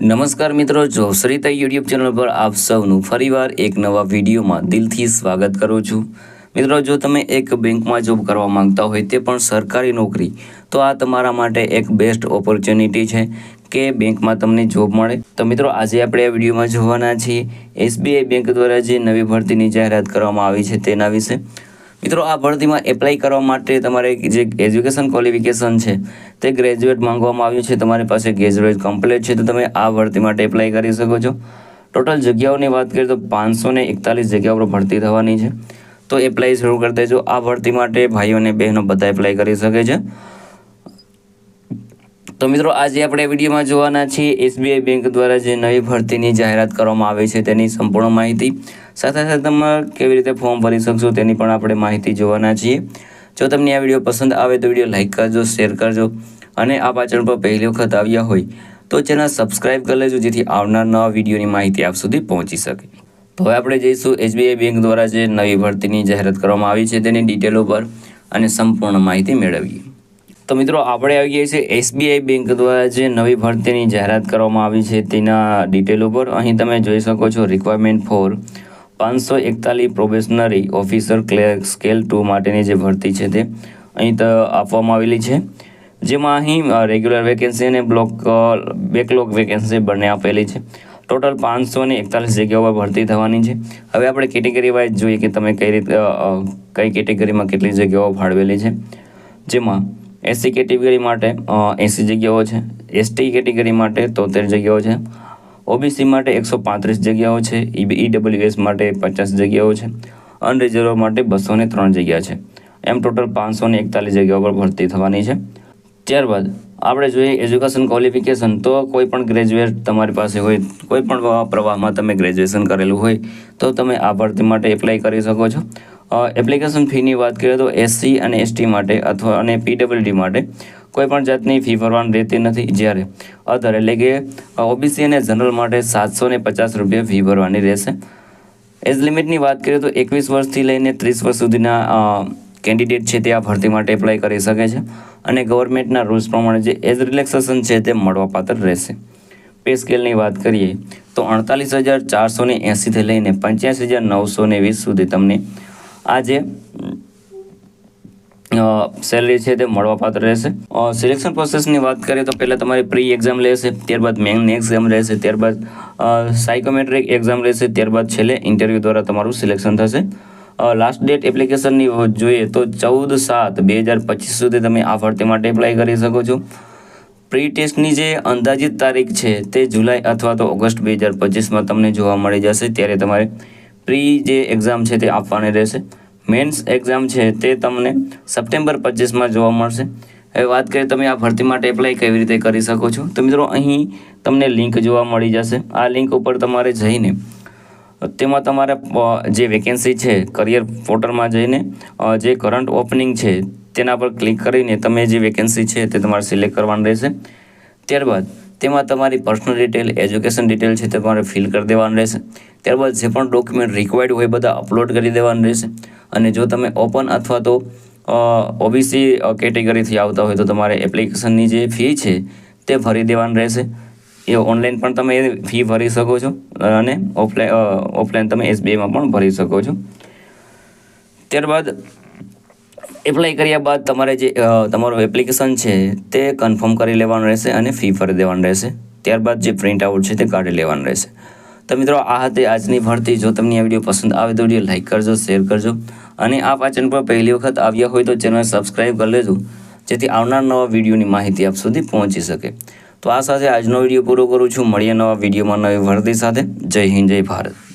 નમસ્કાર મિત્રો, જો સરિતા યુટ્યુબ ચેનલ પર આપ સૌનું ફરીવાર એક નવા વિડીયોમાં દિલથી સ્વાગત કરું છું. મિત્રો, જો તમે એક બેંકમાં જોબ કરવા માંગતા હોય તે પણ સરકારી નોકરી, તો આ તમારા માટે એક બેસ્ટ ઓપોર્ચ્યુનિટી છે કે બેંકમાં તમને જોબ મળે. તો મિત્રો, આજે આપણે આ વિડીયોમાં જોવાના છીએ, એસબીઆઈ બેંક દ્વારા જે નવી ભરતીની જાહેરાત કરવામાં આવી છે તેના વિશે. મિત્રો, આ ભરતીમાં એપ્લાય કરવા માટે તમારે જે એજ્યુકેશન ક્વોલિફિકેશન છે, તે ગ્રેજ્યુએટ માંગવામાં આવ્યું છે. તમારી પાસે ગ્રેજ્યુએટ કમ્પ્લીટ છે, તો તમે આ ભરતી માટે એપ્લાય કરી શકો છો. ટોટલ જગ્યાઓની વાત કરીએ તો પાંચસો ને એકતાલીસ જગ્યાઓ પર ભરતી થવાની છે. તો એપ્લાય શરૂ કરી દેજો. આ ભરતી માટે ભાઈઓ અને બહેનો બધા એપ્લાય કરી શકે છે. તો મિત્રો, આજે આપણે વિડીયોમાં જોવાના છીએ એસબીઆઈ બેંક દ્વારા જે નવી ભરતીની જાહેરાત કરવામાં આવી છે તેની સંપૂર્ણ માહિતી. સાથે સાથે તમે કેવી રીતે ફોર્મ ભરી શકશો તેની પણ આપણે માહિતી જોવાના છીએ. જો તમને આ વીડિયો પસંદ આવે તો વીડિયો લાઇક કરજો, શેર કરજો અને આ પાછળ પર પહેલી વખત આવ્યા હોય તો ચેનલ સબસ્ક્રાઇબ કરી લેજો જેથી આવનાર નવા વિડીયોની માહિતી આપ સુધી પહોંચી શકે. તો હવે આપણે જઈશું એસબીઆઈ બેંક દ્વારા જે નવી ભરતીની જાહેરાત કરવામાં આવી છે તેની ડિટેલો પર અને સંપૂર્ણ માહિતી મેળવીએ. તો મિત્રો આપણે આવી ગયા છે એસબીઆઈ બેંક દ્વારા જે નવી ભરતીની જાહેરાત કરવામાં આવી છે તેના ડિટેલ ઉપર. અહીં તમે જોઈ શકો છો રિક્વાયરમેન્ટ ફોર પાંચસો એકતાલીસ probationary officer clerk scale two માટેની જે ભરતી છે તે અહીં તો આપવામાં આવેલી છે. જેમાં અહીં રેગ્યુલર વેકેન્સી અને બ્લોક બેકલોગ વેકેન્સી બંને આપેલી છે. ટોટલ પાંચસો ને એકતાલીસ જગ્યાઓ પર ભરતી થવાની છે. હવે આપણે કેટેગરી વાઇઝ જોઈએ કે તમે કઈ રીતે કઈ કેટેગરીમાં કેટલી જગ્યાઓ ફાળવેલી છે. જેમાં એસસી કેટેગરી માટે એંસી જગ્યાઓ છે. એસટી કેટેગરી માટે તોતેર જગ્યાઓ છે. ઓબીસી માટે એકસો પાંત્રીસ જગ્યાઓ છે. ઈડબ્લ્યુએસ માટે પચાસ જગ્યાઓ છે. અનરિઝર્વ માટે બસો ને ત્રણ જગ્યા છે. એમ ટોટલ પાંચસો ને એકતાલીસ જગ્યાઓ પર ભરતી થવાની છે. ત્યારબાદ આપણે જોઈએ એજ્યુકેશન ક્વોલિફિકેશન તો કોઈ પણ ગ્રેજ્યુએટ તમારી પાસે હોય, કોઈ પણ પ્રવાહમાં તમે ગ્રેજ્યુએશન કરેલું હોય, તો તમે આ ભરતી માટે એપ્લાય કરી શકો છો. એપ્લિકેશન ફીની વાત કરીએ તો એસસી અને એસટી માટે અથવા અને પીડબ્લ્યુડી માટે કોઈપણ જાતની ફી ભરવાની રહેતી નથી જ્યારે અધર એટલે કે ઓબીસી અને જનરલ માટે સાતસો ને પચાસ રૂપિયા ફી ભરવાની રહેશે. એજ લિમિટની વાત કરીએ તો એકવીસ વર્ષથી લઈને ત્રીસ વર્ષ સુધીના કેન્ડિડેટ છે તે આ ભરતી માટે એપ્લાય કરી શકે છે અને ગવર્મેન્ટના રૂલ્સ પ્રમાણે જે એજ રિલેક્સેશન છે તે મળવાપાત્ર રહેશે. પે સ્કેલની વાત કરીએ તો અડતાલીસ હજાર ચારસો ને એંસીથી લઈને પંચ્યાસી હજાર નવસો ને વીસ સુધી તમને આ જે સેલરી છે તે મળવાપાત્ર રહેશે. સિલેક્શન પ્રોસેસની વાત કરીએ તો પહેલાં તમારી પ્રી એક્ઝામ લેશે, ત્યારબાદ મેઇન એક્ઝામ રહેશે, ત્યારબાદ સાયકોમેટ્રિક એક્ઝામ રહેશે, ત્યારબાદ છેલ્લે ઇન્ટરવ્યૂ દ્વારા તમારું સિલેક્શન થશે. લાસ્ટ ડેટ એપ્લિકેશનની જોઈએ તો ચૌદ સાત બે હજાર પચીસ સુધી તમે આ ભરતી માટે એપ્લાય કરી શકો છો. પ્રી ટેસ્ટની જે અંદાજિત તારીખ છે તે જુલાઈ અથવા તો ઓગસ્ટ બે હજાર પચીસમાં તમને જોવા મળી જશે, ત્યારે તમારે પ્રી જે એક્ઝામ છે તે આપવાની રહેશે. મેન્સ એક્ઝામ છે તે તમને સપ્ટેમ્બર પચીસમાં જોવા મળશે. હવે વાત કરીએ તમે આ ભરતી માટે એપ્લાય કેવી રીતે કરી શકો છો? તો મિત્રો અહીં તમને લિંક જોવા મળી જશે. આ લિંક ઉપર તમારે જઈને, તેમાં તમારે જે વેકેન્સી છે કરિયર પોર્ટલમાં જઈને જે કરંટ ઓપનિંગ છે, તેના પર ક્લિક કરીને તમે જે વેકેન્સી છે તે તમારે સિલેક્ટ કરવાની રહેશે. ત્યારબાદ તેમાં તમારી પર્સનલ ડિટેલ એજ્યુકેશન ડિટેલ છે તે તમારે ફિલ કરી દેવાનું રહેશે. ત્યારબાદ જે પણ ડોક્યુમેન્ટ રિક્વાયર્ડ હોય બધા અપલોડ કરી દેવાનું રહેશે. અને જો તમે ઓપન અથવા તો ઓબીસી કેટેગરીથી આવતા હોય તો તમારે એપ્લિકેશનની જે ફી છે તે ભરી દેવાની રહેશે. એ ઓનલાઈન પણ તમે ફી ભરી શકો છો અને ઓફલાઈન ઓફલાઈન તમે એસબીઆઈમાં પણ ભરી શકો છો. ત્યારબાદ એપ્લાય કર્યા બાદ તમારે જે તમારું એપ્લિકેશન છે તે કન્ફર્મ કરી લેવાનું રહેશે અને ફી ભરી દેવાનું રહેશે. ત્યારબાદ જે પ્રિન્ટ આઉટ છે તે કાઢી લેવાનું રહેશે. તો મિત્રો, આ હતી આજની ભરતી. જો તમને આ વીડિયો પસંદ આવે તો વીડિયો લાઇક કરજો શેર કરજો. અને આ પાચન પર પહેલી વખત આવ્યા હોય તો ચેનલ સબસ્ક્રાઈબ કરી લેજો, જેથી આવનાર નવા વિડીયોની માહિતી આપ સુધી પહોંચી શકે. તો આ સાથે આજનો વીડિયો પૂરો કરું છું. મળીએ નવા વિડીયોમાં નવી ભરતી સાથે. જય હિન્દ, જય ભારત.